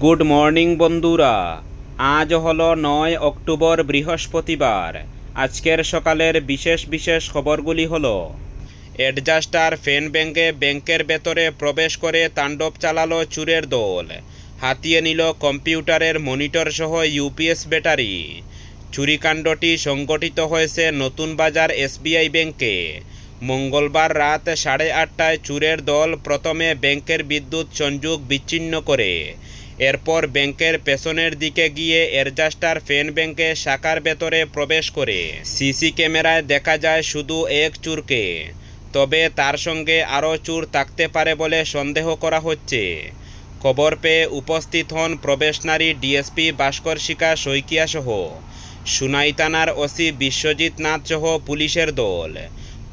Good morning বন্ধুরা। আজ হলো নয় অক্টোবর বৃহস্পতিবার। আজকের সকালের বিশেষ বিশেষ খবরগুলি হলো অ্যাডজাস্টার ফ্যান ব্যাঙ্কে ব্যাংকের ভেতরে প্রবেশ করে তাণ্ডব চালালো চুরের দল। হাতিয়ে নিল কম্পিউটারের মনিটর সহ ইউপিএস ব্যাটারি। চুরিকাণ্ডটি সংগঠিত হয়েছে নতুন বাজার এসবিআই ব্যাংকে মঙ্গলবার রাত সাড়ে আটটায় চুরের দল প্রথমে ব্যাংকের বিদ্যুৎ সংযোগ বিচ্ছিন্ন করে। এরপর ব্যাংকের পেছনের দিকে গিয়ে এরজাস্টার ফেন ব্যাংকে শাখার ভেতরে প্রবেশ করে। সিসি ক্যামেরায় দেখা যায় শুধু এক চুরকে। তবে তার সঙ্গে আরও চুর থাকতে পারে বলে সন্দেহ করা হচ্ছে। খবর পেয়ে উপস্থিত হন প্রবেশনারী ডিএসপি ভাস্কর শিকা শইকিয়া সহ সুনাই থানার ওসি বিশ্বজিৎ নাথ সহ পুলিশের দল।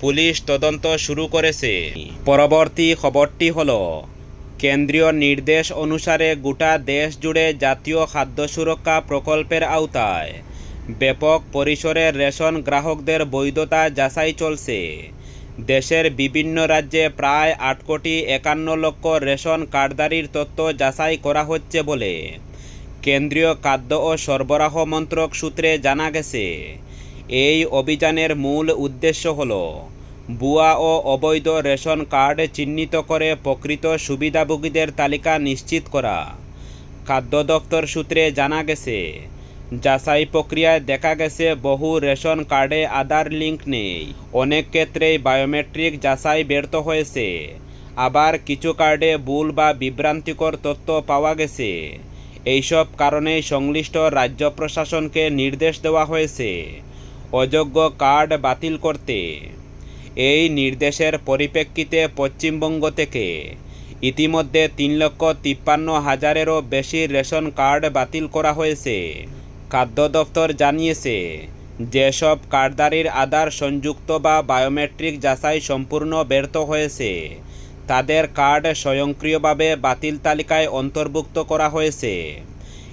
পুলিশ তদন্ত শুরু করেছে। পরবর্তী খবরটি হলো কেন্দ্রীয় নির্দেশ অনুসারে গোটা দেশ জুড়ে জাতীয় খাদ্য সুরক্ষা প্রকল্পের আওতায়। ব্যাপক পরিসরে রেশন গ্রাহকদের বৈধতা যাচাই চলছে। দেশের বিভিন্ন রাজ্যে প্রায় আট কোটি একান্ন লক্ষ রেশন কার্ডধারীর তথ্য যাচাই করা হচ্ছে বলে কেন্দ্রীয় খাদ্য ও সরবরাহ মন্ত্রক সূত্রে জানা গেছে। এই অভিযানের মূল উদ্দেশ্য হল ভুয়া ও অবৈধ রেশন কার্ড চিহ্নিত করে প্রকৃত সুবিধাভোগীদের তালিকা নিশ্চিত করা। খাদ্য দপ্তর সূত্রে জানা গেছে, যাচাই প্রক্রিয়ায় দেখা গেছে বহু রেশন কার্ডে আধার লিঙ্ক নেই। অনেক ক্ষেত্রেই বায়োমেট্রিক যাচাই ব্যর্থ হয়েছে। আবার কিছু কার্ডে ভুল বা বিভ্রান্তিকর তথ্য পাওয়া গেছে। এইসব কারণেই সংশ্লিষ্ট রাজ্য প্রশাসনকে নির্দেশ দেওয়া হয়েছে, অযোগ্য কার্ড বাতিল করতে। এই নির্দেশের পরিপ্রেক্ষিতে পশ্চিমবঙ্গ থেকে ইতিমধ্যে তিন লক্ষ তিপ্পান্ন হাজারেরও বেশি রেশন কার্ড বাতিল করা হয়েছে। খাদ্য দপ্তর জানিয়েছে, যেসব কার্ডদারির আধার সংযুক্ত বা বায়োমেট্রিক যাচাই সম্পূর্ণ ব্যর্থ হয়েছে, তাদের কার্ড স্বয়ংক্রিয়ভাবে বাতিল তালিকায় অন্তর্ভুক্ত করা হয়েছে।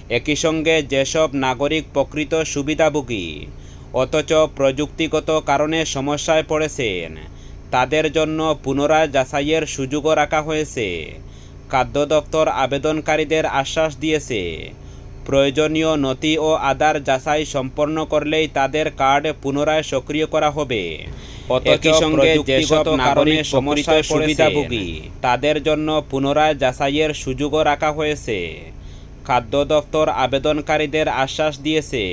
একই সঙ্গে যেসব নাগরিক প্রকৃত সুবিধাভোগী অথচ প্রযুক্তিগত কারণে সমস্যায় পড়েছেন। তাদের জন্য পুনরায় যাচাইয়ের সুযোগও রাখা হয়েছে। খাদ্য দপ্তর আবেদনকারীদের আশ্বাস দিয়েছে প্রয়োজনীয় নথি ও আধার যাচাই সম্পন্ন করলেই তাদের কার্ড পুনরায় সক্রিয় করা হবে। একই সঙ্গে যেসব নাগরিক সমস্যায় সুবিধাভোগী তাদের জন্য পুনরায় যাচাইয়ের সুযোগও রাখা হয়েছে। খাদ্য দপ্তর আবেদনকারীদের আশ্বাস দিয়েছে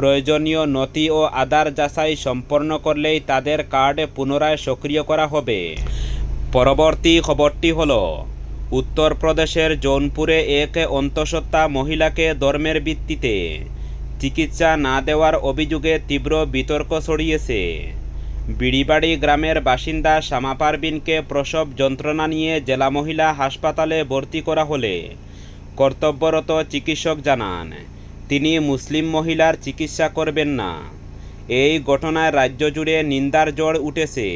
প্রয়োজনীয় নথি ও আধার যাচাই সম্পন্ন করলেই তাদের কার্ড পুনরায় সক্রিয় করা হবে। পরবর্তী খবরটি হলো, উত্তরপ্রদেশের জৌনপুরে এক অন্তঃসত্ত্বা মহিলাকে ধর্মের ভিত্তিতে চিকিৎসা না দেওয়ার অভিযোগে তীব্র বিতর্ক ছড়িয়েছে। বিড়িবাড়ি গ্রামের বাসিন্দা শামা পারবিনকে প্রসব যন্ত্রণা নিয়ে জেলা মহিলা হাসপাতালে ভর্তি করা হলে কর্তব্যরত চিকিৎসক জানান তিনি মুসলিম মহিলার চিকিৎসা করবেন না। এই ঘটনায় রাজ্য জুড়ে নিন্দার জ্বর উঠেছে।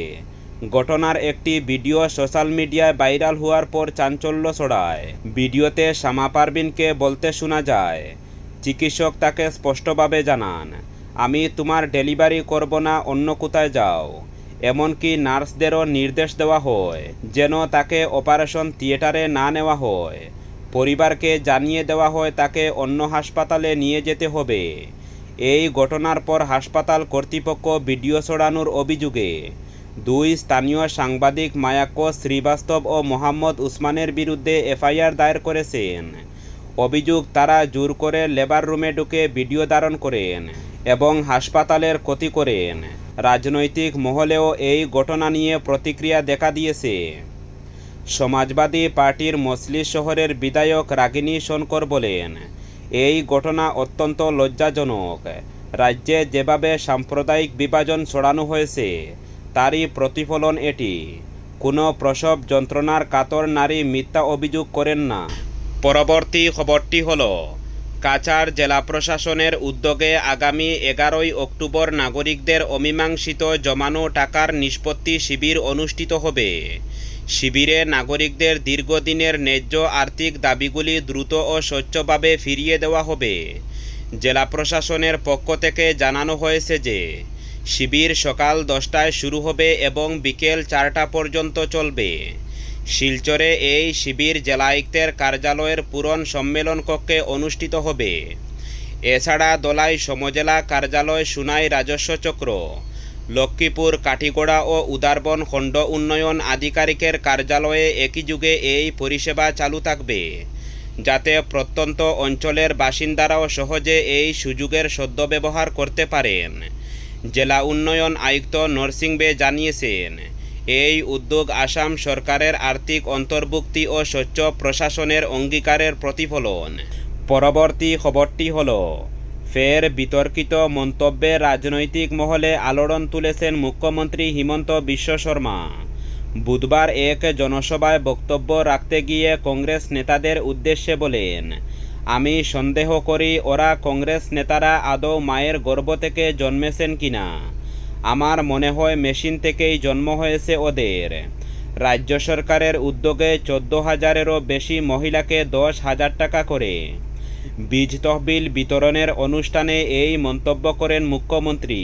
ঘটনার একটি ভিডিও সোশ্যাল মিডিয়ায় ভাইরাল হওয়ার পর চাঞ্চল্য ছড়ায়। ভিডিওতে শামা পারবিনকে বলতে শোনা যায়, চিকিৎসক তাকে স্পষ্টভাবে জানান, আমি তোমার ডেলিভারি করব না, অন্য কোথায় যাও। এমনকি নার্সদেরও নির্দেশ দেওয়া হয়, যেন তাকে অপারেশন থিয়েটারে না নেওয়া হয়। পরিবারকে জানিয়ে দেওয়া হয় তাকে অন্য হাসপাতালে নিয়ে যেতে হবে। এই ঘটনার পর হাসপাতাল কর্তৃপক্ষ ভিডিও ছড়ানোর অভিযোগে দুই স্থানীয় সাংবাদিক মায়াক্য শ্রীবাস্তব ও মোহাম্মদ উসমানের বিরুদ্ধে এফআইআর দায়ের করেছেন। অভিযোগ, তারা জোর করে লেবার রুমে ঢুকে ভিডিও ধারণ করেন এবং হাসপাতালের ক্ষতি করেন। রাজনৈতিক মহলেও এই ঘটনা নিয়ে প্রতিক্রিয়া দেখা দিয়েছে। সমাজবাদী পার্টির মসলি শহরের বিধায়ক রাগিনী শঙ্কর বলেন, এই ঘটনা অত্যন্ত লজ্জাজনক। রাজ্যে যেভাবে সাম্প্রদায়িক বিভাজন ছড়ানো হয়েছে, তারই প্রতিফলন এটি। কোনো প্রসব যন্ত্রণার কাতর নারী মিথ্যা অভিযোগ করেন না। পরবর্তী খবরটি হল কাছাড় জেলা প্রশাসনের উদ্যোগে আগামী এগারোই অক্টোবর নাগরিকদের অমীমাংসিত জমানো টাকার নিষ্পত্তি শিবির অনুষ্ঠিত হবে। শিবিরে নাগরিকদের দীর্ঘদিনের ন্যায্য আর্থিক দাবিগুলি দ্রুত ও স্বচ্ছভাবে ফিরিয়ে দেওয়া হবে। জেলা প্রশাসনের পক্ষ থেকে জানানো হয়েছে যে, শিবির সকাল দশটায় শুরু হবে এবং বিকেল চারটা পর্যন্ত চলবে। শিলচরে এই শিবির জেলায়ুক্তের কার্যালয়ের পূরণ সম্মেলন কক্ষে অনুষ্ঠিত হবে। এছাড়া দলাই সমজেলা কার্যালয় সুনাই রাজস্ব চক্র, লক্ষ্মীপুর, কাঠিগোড়া ও উদারবন খণ্ড উন্নয়ন আধিকারিকের কার্যালয়ে একই যুগে এই পরিষেবা চালু থাকবে। যাতে প্রত্যন্ত অঞ্চলের বাসিন্দারাও সহজে এই সুযোগের সদ্ব্যবহার করতে পারেন। জেলা উন্নয়ন আয়ুক্ত নরসিংবে জানিয়েছেন এই উদ্যোগ আসাম সরকারের আর্থিক অন্তর্ভুক্তি ও স্বচ্ছ প্রশাসনের অঙ্গীকারের প্রতিফলন। পরবর্তী খবরটি হল, ফের বিতর্কিত মন্তব্যে রাজনৈতিক মহলে আলোড়ন তুলেছেন মুখ্যমন্ত্রী হিমন্ত বিশ্ব শর্মা। বুধবার এক জনসভায় বক্তব্য রাখতে গিয়ে কংগ্রেস নেতাদের উদ্দেশ্যে বলেন, আমি সন্দেহ করি ওরা কংগ্রেস নেতারা আদৌ মায়ের গর্ভ থেকে জন্মেছেন কিনা। আমার মনে হয় মেশিন থেকেই জন্ম হয়েছে ওদের। রাজ্য সরকারের উদ্যোগে চোদ্দ হাজারেরও বেশি মহিলাকে দশ হাজার টাকা করে। বীজ তহবিল বিতরণের অনুষ্ঠানে এই মন্তব্য করেন মুখ্যমন্ত্রী।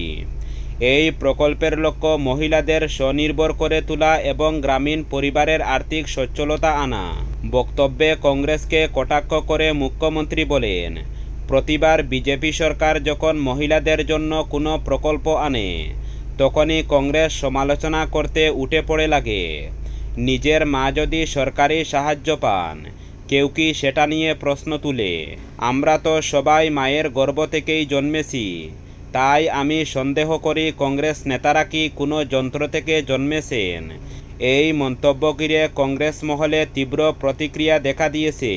এই প্রকল্পের লক্ষ্য মহিলাদের স্বনির্ভর করে তোলা এবং গ্রামীণ পরিবারের আর্থিক সচ্ছলতা আনা। বক্তব্যে কংগ্রেসকে কটাক্ষ করে মুখ্যমন্ত্রী বলেন, প্রতিবার বিজেপি সরকার যখন মহিলাদের জন্য কোনো প্রকল্প আনে তখনই কংগ্রেস সমালোচনা করতে উঠে পড়ে লাগে। নিজের মা যদি সরকারি সাহায্য পান, কেউ কি সেটা নিয়ে প্রশ্ন তুলে? আমরা তো সবাই মায়ের গর্ভ থেকেই জন্মেছি। তাই আমি সন্দেহ করি কংগ্রেস নেতারা কি কোনো যন্ত্র থেকে জন্মেছেন? এই মন্তব্য ঘিরে কংগ্রেস মহলে তীব্র প্রতিক্রিয়া দেখা দিয়েছে।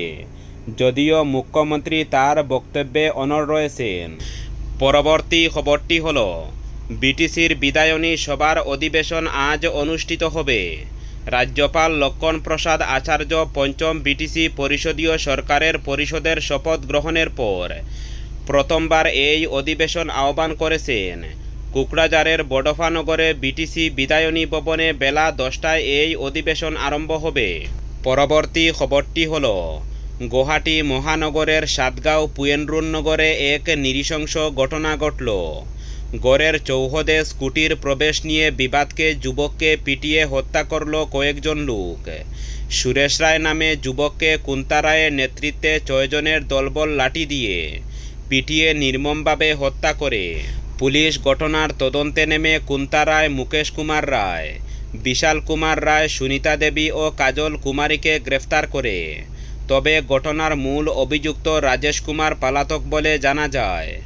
যদিও মুখ্যমন্ত্রী তার বক্তব্যে অনড় রয়েছেন। পরবর্তী খবরটি হল বিটিসির বিদায়নী সভার অধিবেশন আজ অনুষ্ঠিত হবে। রাজ্যপাল লক্ষণ প্রসাদ আচার্য পঞ্চম বিটিসি পরিষদীয় সরকারের পরিষদের শপথ গ্রহণের পর প্রথমবার এই অধিবেশন আহ্বান করেছেন। কুকড়াজারের বডফানগরে বিটিসি বিদায়নী ভবনে বেলা দশটায় এই অধিবেশন আরম্ভ হবে। পরবর্তী খবরটি হল, গুয়াহাটি মহানগরের সাতগাঁও পুয়েনরুন নগরে এক নিরিশংস ঘটনা ঘটল। গড়ের চৌহদে স্কুটির প্রবেশ নিয়ে বিবাদকে যুবককে পিটিয়ে হত্যা করল কয়েকজন লোক। সুরেশ রায় নামে যুবককে কুন্তা রায়ের নেতৃত্বে ছয়জনের দলবল লাঠি দিয়ে পিটিয়ে নির্মমভাবে হত্যা করে। পুলিশ ঘটনার তদন্তে নেমে কুন্তা রায় মুকেশ কুমার রায়, বিশাল কুমার রায়, সুনিতা দেবী ও কাজল কুমারীকে গ্রেফতার করে। তবে ঘটনার মূল অভিযুক্ত রাজেশ কুমার পালাতক বলে জানা যায়।